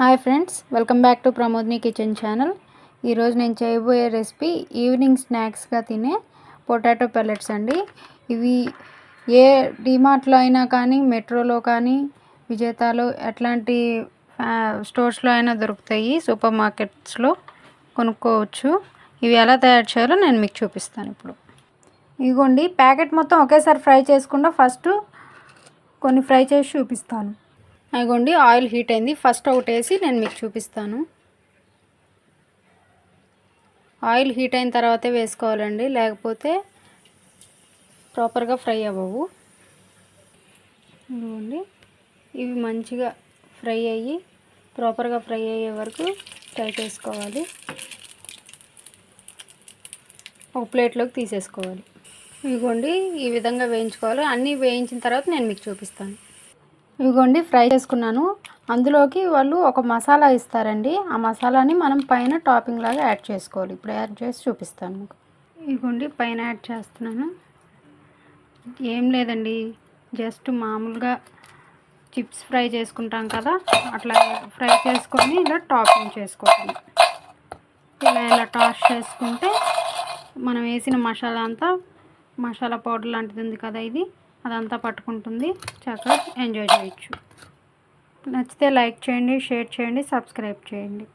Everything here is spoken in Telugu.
Hi friends welcome back to ప్రమోద్ని kitchen channel. ఈరోజు నేను చేయబోయే రెసిపీ ఈవినింగ్ స్నాక్స్గా తినే పొటాటో పెల్లెట్స్ అండి. ఇవి ఏ డిమార్ట్లో అయినా కానీ మెట్రోలో కానీ విజేతాలు ఎట్లాంటి స్టోర్స్లో అయినా దొరుకుతాయి. సూపర్ మార్కెట్స్లో కొనుక్కోవచ్చు. ఇవి ఎలా తయారు చేయాలో నేను మీకు చూపిస్తాను ఇప్పుడు. ఇదిగోండి ప్యాకెట్ మొత్తం ఒకేసారి ఫ్రై చేసుకుండా ఫస్ట్ కొన్ని ఫ్రై చేసి చూపిస్తాను. అదిగోండి ఆయిల్ హీట్ అయింది. ఫస్ట్ ఒకటి వేసి నేను మీకు చూపిస్తాను. ఆయిల్ హీట్ అయిన తర్వాతే వేసుకోవాలండి. లేకపోతే ప్రాపర్గా ఫ్రై అవ్వవు. ఇదిగోండి. ఇవి మంచిగా ఫ్రై అయ్యి ప్రాపర్గా ఫ్రై అయ్యే వరకు ఫ్రై చేసుకోవాలి ఒక ప్లేట్లోకి తీసేసుకోవాలి. ఇదిగోండి ఈ విధంగా వేయించుకోవాలి. అన్నీ వేయించిన తర్వాత నేను మీకు చూపిస్తాను. ఇదిగోండి ఫ్రై చేసుకున్నాను. అందులోకి వాళ్ళు ఒక మసాలా ఇస్తారండి. ఆ మసాలాని మనం పైన టాపింగ్ లాగా యాడ్ చేసుకోవాలి. ఇప్పుడు యాడ్ చేసి చూపిస్తాను మీకు. ఇదిగోండి పైన యాడ్ చేస్తున్నాను. ఏం లేదండి. జస్ట్ మామూలుగా చిప్స్ ఫ్రై చేసుకుంటాం కదా అట్లా ఫ్రై చేసుకొని ఇలా టాపింగ్ చేసుకోవాలి. ఇలా ఇలా టాస్ చేసుకుంటే మనం వేసిన మసాలా అంతా మసాలా పౌడర్ లాంటిది ఉంది కదా ఇది. అదంతా పట్టుకుంటుంది. చక్కగా ఎంజాయ్ చేయొచ్చు. నచ్చితే లైక్ చేయండి షేర్ చేయండి సబ్స్క్రైబ్ చేయండి.